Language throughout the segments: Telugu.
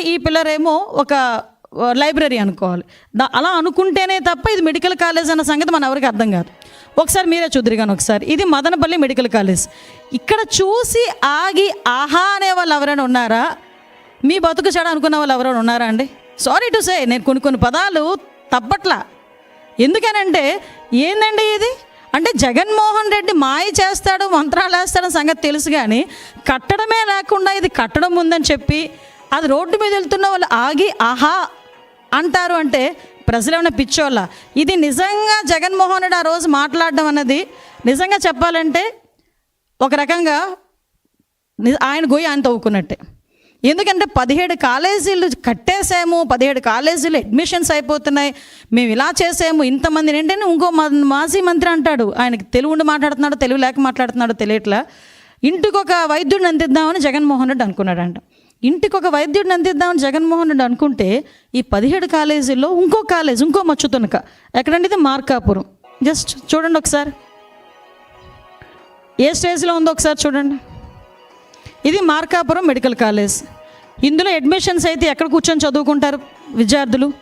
ఈ పిల్లరేమో ఒక లైబ్రరీ అనుకోవాలి. దా- అలా అనుకుంటేనే తప్ప ఇది మెడికల్ కాలేజ్ అన్న సంగతి మన ఎవరికి అర్థం కాదు. ఒకసారి మీరే చూద్దరు కానీ ఒకసారి. ఇది మదనపల్లి మెడికల్ కాలేజ్. ఇక్కడ చూసి ఆగి ఆహా అనే వాళ్ళు ఎవరైనా ఉన్నారా? మీ బతుకు చెడ అనుకున్న వాళ్ళు ఎవరైనా ఉన్నారా అండి? సారీ టు సే నేను కొన్ని కొన్ని పదాలు తప్పట్లా. ఎందుకనంటే ఏందండి ఇది? అంటే జగన్మోహన్ రెడ్డి మాయ చేస్తాడు మంత్రాలు వేస్తాడు సంగతి తెలుసు కానీ కట్టడమే లేకుండా ఇది కట్టడం ఉందని చెప్పి అది రోడ్డు మీద వెళ్తున్న వాళ్ళు ఆగి ఆహా! అంటారు అంటే ప్రజలు ఏమైనా పిచ్చోళ్ళ? ఇది నిజంగా జగన్మోహన్ రెడ్డి ఆ రోజు మాట్లాడడం అన్నది నిజంగా చెప్పాలంటే ఒక రకంగా ఆయన గొయ్యి ఆయన తవ్వుకున్నట్టే. ఎందుకంటే పదిహేడు కాలేజీలు కట్టేసాము పదిహేడు కాలేజీలు అడ్మిషన్స్ అయిపోతున్నాయి మేము ఇలా చేసాము ఇంతమంది ఏంటంటే ఇంకో మాజీ మంత్రి అంటాడు ఆయనకి తెలుగు ఉండి మాట్లాడుతున్నాడు తెలుగు లేక మాట్లాడుతున్నాడు తెలియట్లా ఇంటికి ఒక వైద్యుడిని అందిద్దామని జగన్మోహన్ రెడ్డి అనుకున్నాడంట. ఇంటికి ఒక వైద్యుడిని అందిద్దామని జగన్మోహన్ రెడ్డి అనుకుంటే ఈ పదిహేడు కాలేజీల్లో ఇంకో కాలేజ్ ఇంకో మచ్చు తునక ఎక్కడంటే ఇది? మార్కాపురం. జస్ట్ చూడండి ఒకసారి. ఏ స్టేజ్లో ఉందో ఒకసారి చూడండి. ఇది మార్కాపురం మెడికల్ కాలేజ్. ఇందులో అడ్మిషన్స్ అయితే ఎక్కడ కూర్చొని చదువుకుంటారు విద్యార్థులు?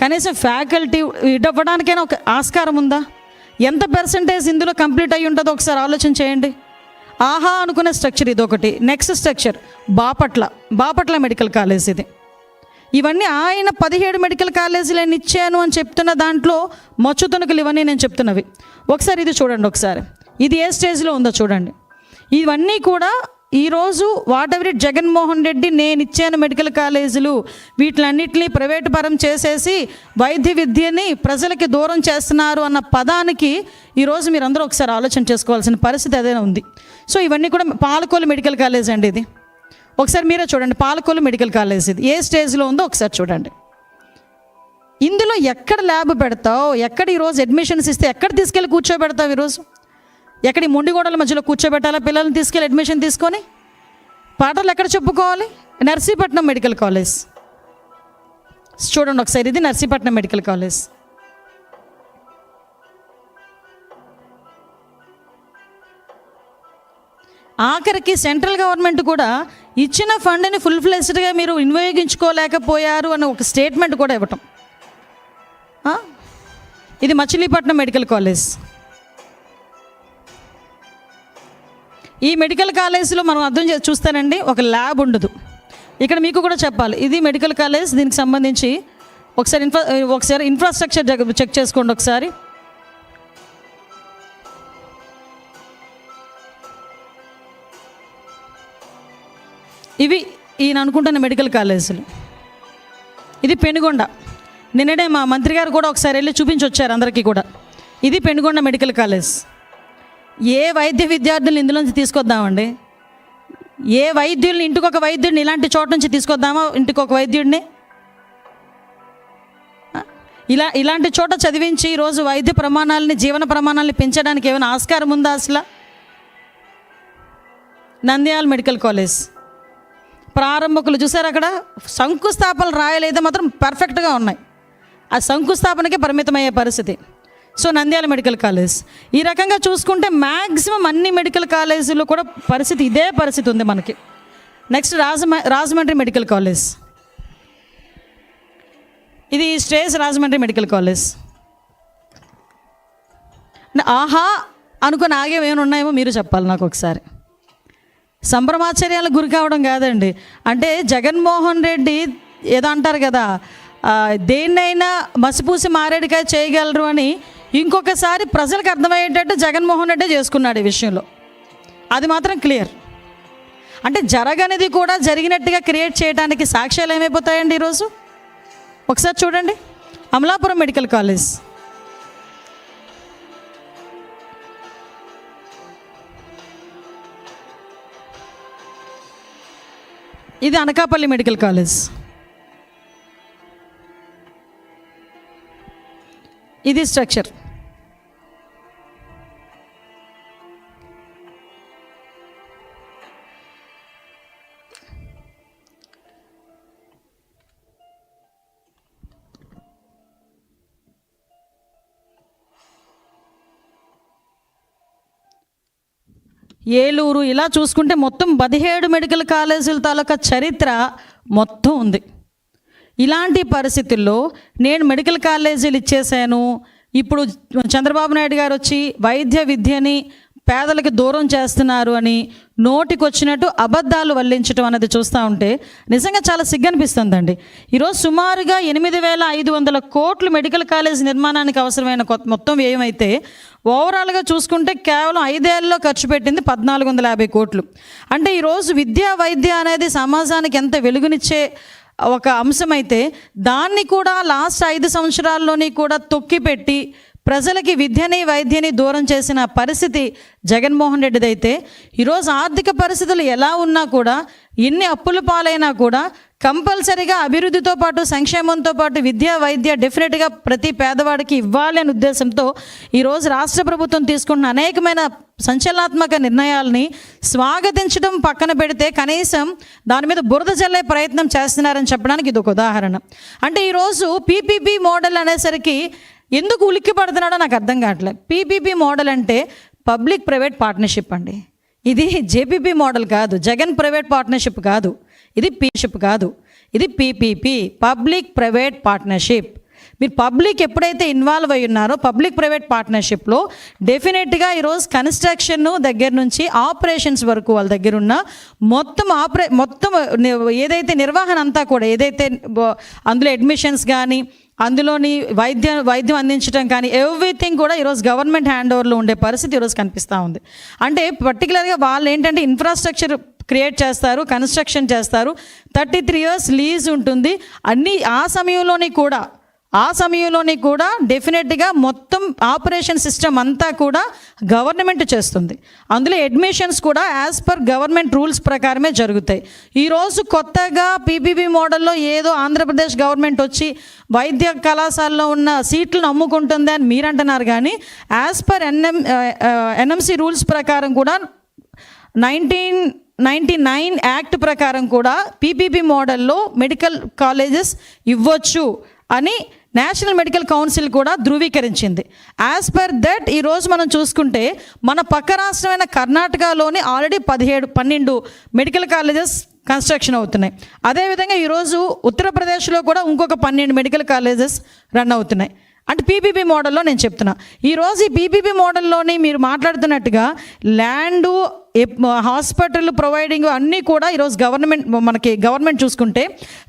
కనీసం ఫ్యాకల్టీ ఇవ్వడానికైనా ఒక ఆస్కారం ఉందా? ఎంత పర్సంటేజ్ ఇందులో కంప్లీట్ అయ్యి ఉంటుందో ఒకసారి ఆలోచన చేయండి. ఆహా అనుకునే స్ట్రక్చర్ ఇది ఒకటి next structure Bapatla. Bapatla medical college ఇది. ఇవన్నీ ఆయన పదిహేడు మెడికల్ కాలేజీలు నేను ఇచ్చాను అని చెప్తున్న దాంట్లో మచ్చుతునకలు ఇవన్నీ నేను చెప్తున్నవి. ఒకసారి ఇది చూడండి ఒకసారి. ఇది ఏ స్టేజ్లో ఉందో చూడండి. ఇవన్నీ కూడా ఈరోజు వాట్ ఎవరి జగన్మోహన్ రెడ్డి నేను ఇచ్చాను మెడికల్ కాలేజీలు వీటిలన్నింటినీ ప్రైవేటు పరం చేసేసి వైద్య విద్యని ప్రజలకి దూరం చేస్తున్నారు అన్న పదానికి ఈరోజు మీరందరూ ఒకసారి ఆలోచన చేసుకోవాల్సిన పరిస్థితి అదే ఉంది. సో ఇవన్నీ కూడా పాలకోలు మెడికల్ కాలేజ్ అండి ఇది. ఒకసారి మీరే చూడండి పాలకోలు మెడికల్ కాలేజ్ ఇది. ఏ స్టేజ్లో ఉందో ఒకసారి చూడండి. ఇందులో ఎక్కడ ల్యాబ్ పెడతావు? ఎక్కడ ఈరోజు అడ్మిషన్స్ ఇస్తే ఎక్కడ తీసుకెళ్ళి కూర్చోబెడతావు ఈరోజు ఎక్కడ ఈ మొండిగోడల మధ్యలో కూర్చోబెట్టాలా పిల్లల్ని తీసుకెళ్ళి అడ్మిషన్ తీసుకొని? పాటలు ఎక్కడ చెప్పుకోవాలి? Narsipatnam medical college. చూడండి ఒకసారి ఇది నర్సీపట్నం మెడికల్ కాలేజ్. ఆఖరికి సెంట్రల్ గవర్నమెంట్ కూడా ఇచ్చిన ఫండ్ని ఫుల్ ఫ్లెస్డ్గా మీరు వినియోగించుకోలేకపోయారు అన్న ఒక స్టేట్మెంట్ కూడా ఇవ్వటం. ఇది మచిలీపట్నం మెడికల్ కాలేజ్. ఈ మెడికల్ కాలేజ్లో మనం అర్థం చే చూస్తానండి ఒక ల్యాబ్ ఉండదు. ఇక్కడ మీకు కూడా చెప్పాలి ఇది మెడికల్ కాలేజ్ దీనికి సంబంధించి ఒకసారి ఇన్ఫ్రా ఒకసారి ఇన్ఫ్రాస్ట్రక్చర్ చెక్ చేసుకోండి ఒకసారి. ఇవి ఈయన అనుకుంటున్న మెడికల్ కాలేజీలు. ఇది పెనుగొండ. నిన్ననే మా మంత్రి గారు కూడా ఒకసారి వెళ్ళి చూపించి వచ్చారు అందరికీ కూడా. ఇది పెనుగొండ మెడికల్ కాలేజ్. ఏ వైద్య విద్యార్థులను ఇందులోంచి తీసుకొద్దామండి? ఏ వైద్యుల్ని ఇంటికొక వైద్యుడిని ఇలాంటి చోట నుంచి తీసుకొద్దామా? ఇంటికొక వైద్యుడిని? ఇలా ఇలాంటి చోట చదివించి ఈరోజు వైద్య ప్రమాణాలని జీవన ప్రమాణాలని పెంచడానికి ఏమైనా ఆస్కారం ఉందా అసలు? Nandyal medical college. ప్రారంభకులు చూసారు అక్కడ? శంకుస్థాపనలు రాయలేదు మాత్రం పర్ఫెక్ట్గా ఉన్నాయి. ఆ శంకుస్థాపనకే పరిమితమయ్యే పరిస్థితి. So Nandyal medical college. ఈ రకంగా చూసుకుంటే మ్యాక్సిమం అన్ని మెడికల్ కాలేజీలు కూడా పరిస్థితి ఇదే పరిస్థితి ఉంది మనకి. నెక్స్ట్ రాజమ రాజమండ్రి మెడికల్ కాలేజ్. ఇది స్టేజ్ రాజమండ్రి మెడికల్ కాలేజ్. ఆహా! అనుకుని ఆగేవి ఏమైనా ఉన్నాయేమో మీరు చెప్పాలి నాకు ఒకసారి. సంభ్రమాచర్యాలకు గురి కావడం కాదండి. అంటే జగన్మోహన్ రెడ్డి ఏదో అంటారు కదా దేన్నైనా మసిపూసి మారేడుకాయ చేయగలరు అని ఇంకొకసారి ప్రజలకు అర్థమయ్యేటట్టు జగన్మోహన్ రెడ్డి చేసుకున్నాడు ఈ విషయంలో. అది మాత్రం క్లియర్. అంటే జరగనిది కూడా జరిగినట్టుగా క్రియేట్ చేయడానికి సాక్ష్యాలు ఏమైపోతాయండి ఈరోజు? ఒకసారి చూడండి. Amalapuram medical college. ఇది అనకాపల్లి మెడికల్ కాలేజ్. ఇది స్ట్రక్చర్. ఏలూరు ఇలా చూసుకుంటే మొత్తం పదిహేడు మెడికల్ కాలేజీల తాలూకా చరిత్ర మొత్తం ఉంది. ఇలాంటి పరిస్థితుల్లో నేను మెడికల్ కాలేజీలు ఇచ్చేసాను. ఇప్పుడు చంద్రబాబు నాయుడు గారు వచ్చి వైద్య విద్యని పేదలకు దూరం చేస్తున్నారు అని నోటికొచ్చినట్టు అబద్ధాలు వల్లించడం అనేది చూస్తూ ఉంటే నిజంగా చాలా సిగ్గనిపిస్తుందండి. ఈరోజు సుమారుగా ఎనిమిది వేల ఐదు వందల కోట్లు మెడికల్ కాలేజ్ నిర్మాణానికి అవసరమైన కొత్త మొత్తం వ్యయమైతే ఓవరాల్గా చూసుకుంటే కేవలం ఐదేళ్ళలో ఖర్చు పెట్టింది పద్నాలుగు వందల యాభై కోట్లు. అంటే ఈరోజు విద్యా వైద్య అనేది సమాజానికి ఎంత వెలుగునిచ్చే ఒక అంశమైతే దాన్ని కూడా లాస్ట్ ఐదు సంవత్సరాల్లోని కూడా తొక్కిపెట్టి ప్రజలకి విద్యని వైద్యని దూరం చేసిన పరిస్థితి జగన్మోహన్ రెడ్డిదైతే ఈరోజు ఆర్థిక పరిస్థితులు ఎలా ఉన్నా కూడా ఎన్ని అప్పుల పాలైనా కూడా కంపల్సరీగా అభివృద్ధితో పాటు సంక్షేమంతో పాటు విద్య వైద్య డెఫినెట్గా ప్రతి పేదవాడికి ఇవ్వాలి అనే ఉద్దేశంతో ఈరోజు రాష్ట్ర ప్రభుత్వం తీసుకున్న అనేకమైన సంచలనాత్మక నిర్ణయాల్ని స్వాగతించడం పక్కన పెడితే కనీసం దాని మీద బురద జల్లే ప్రయత్నం చేస్తున్నారని చెప్పడానికి ఇది ఒక ఉదాహరణ. అంటే ఈరోజు పీపీపీ మోడల్ అనేసరికి ఎందుకు ఉలిక్కి పడుతున్నాడో నాకు అర్థం కావట్లేదు. పీపీపీ మోడల్ అంటే పబ్లిక్ ప్రైవేట్ పార్ట్నర్షిప్ అండి. ఇది జేపీపీ మోడల్ కాదు జగన్ ప్రైవేట్ పార్ట్నర్షిప్ కాదు. ఇది పీషిప్ కాదు. ఇది పీపీపీ పబ్లిక్ ప్రైవేట్ పార్ట్నర్షిప్. మీరు పబ్లిక్ ఎప్పుడైతే ఇన్వాల్వ్ అయి ఉన్నారో పబ్లిక్ ప్రైవేట్ పార్ట్నర్షిప్లో డెఫినెట్గా ఈరోజు కన్స్ట్రక్షన్ దగ్గర నుంచి ఆపరేషన్స్ వరకు వాళ్ళ దగ్గర ఉన్న మొత్తం ఆపరే మొత్తం ఏదైతే నిర్వహణ అంతా కూడా ఏదైతే అందులో అడ్మిషన్స్ కానీ అందులోని వైద్య వైద్యం అందించడం కానీ ఎవ్రీథింగ్ కూడా ఈరోజు గవర్నమెంట్ హ్యాండ్ ఓవర్లో ఉండే పరిస్థితి ఈరోజు కనిపిస్తూ ఉంది. అంటే పర్టికులర్గా వాళ్ళు ఏంటంటే ఇన్ఫ్రాస్ట్రక్చర్ క్రియేట్ చేస్తారు కన్స్ట్రక్షన్ చేస్తారు. థర్టీ త్రీ ఇయర్స్ లీజ్ ఉంటుంది. అన్ని ఆ సమయంలోని కూడా ఆ సమయంలోని కూడా డెఫినెట్గా మొత్తం ఆపరేషన్ సిస్టమ్ అంతా కూడా గవర్నమెంట్ చేస్తుంది. అందులో అడ్మిషన్స్ కూడా యాజ్ పర్ గవర్నమెంట్ రూల్స్ ప్రకారమే జరుగుతాయి. ఈరోజు కొత్తగా పీపీపీ మోడల్లో ఏదో ఆంధ్రప్రదేశ్ గవర్నమెంట్ వచ్చి వైద్య కళాశాలలో ఉన్న సీట్లను అమ్ముకుంటుంది అని మీరు అంటున్నారు కానీ as per NM NMC rules ప్రకారం కూడా నైన్టీన్ నైంటీ నైన్ యాక్ట్ ప్రకారం కూడా పీపీపీ మోడల్లో మెడికల్ కాలేజెస్ ఇవ్వచ్చు అని నేషనల్ మెడికల్ కౌన్సిల్ కూడా ధృవీకరించింది. యాజ్ పర్ దట్ ఈరోజు మనం చూసుకుంటే మన పక్క రాష్ట్రమైన కర్ణాటకలోని ఆల్రెడీ పదిహేడు పన్నెండు మెడికల్ కాలేజెస్ కన్స్ట్రక్షన్ అవుతున్నాయి. అదేవిధంగా ఈరోజు ఉత్తరప్రదేశ్లో కూడా ఇంకొక పన్నెండు మెడికల్ కాలేజెస్ రన్ అవుతున్నాయి. అంటే పీపీపీ మోడల్లో నేను చెప్తున్నా. ఈరోజు ఈ పీపీపీ మోడల్లోని మీరు మాట్లాడుతున్నట్టుగా ల్యాండు హాస్పిటల్ ప్రొవైడింగ్ అన్నీ కూడా ఈరోజు గవర్నమెంట్ మనకి గవర్నమెంట్ చూసుకుంటే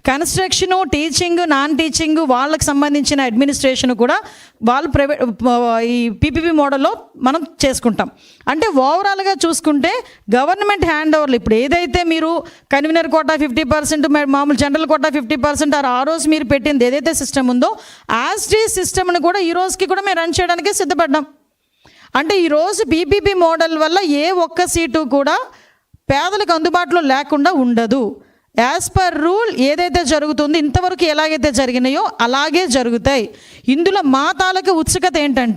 కన్స్ట్రక్షను టీచింగ్ నాన్ టీచింగ్ వాళ్ళకి సంబంధించిన అడ్మినిస్ట్రేషన్ కూడా వాళ్ళు ప్రైవేట్ ఈ పీపీపీ మోడల్లో మనం చేసుకుంటాం. అంటే ఓవరాల్గా చూసుకుంటే గవర్నమెంట్ హ్యాండ్ ఓవర్లు ఇప్పుడు ఏదైతే మీరు కన్వీనర్ కోటా ఫిఫ్టీ పర్సెంట్ మామూలు జనరల్ కోటా ఫిఫ్టీ పర్సెంట్ ఆ రోజు మీరు పెట్టింది ఏదైతే సిస్టమ్ ఉందో యాజ్ టీ సిస్టమ్ని కూడా ఈ రోజుకి కూడా మేము రన్ చేయడానికి సిద్ధపడ్డాం. అంటే ఈరోజు బీపీపీ మోడల్ వల్ల ఏ ఒక్క సీటు కూడా పేదలకు అందుబాటులో లేకుండా ఉండదు. యాజ్ పర్ రూల్ ఏదైతే జరుగుతుందో ఇంతవరకు ఎలాగైతే జరిగినాయో అలాగే జరుగుతాయి. ఇందులో మా తాలూకు ఉత్సుకత ఏంటంటే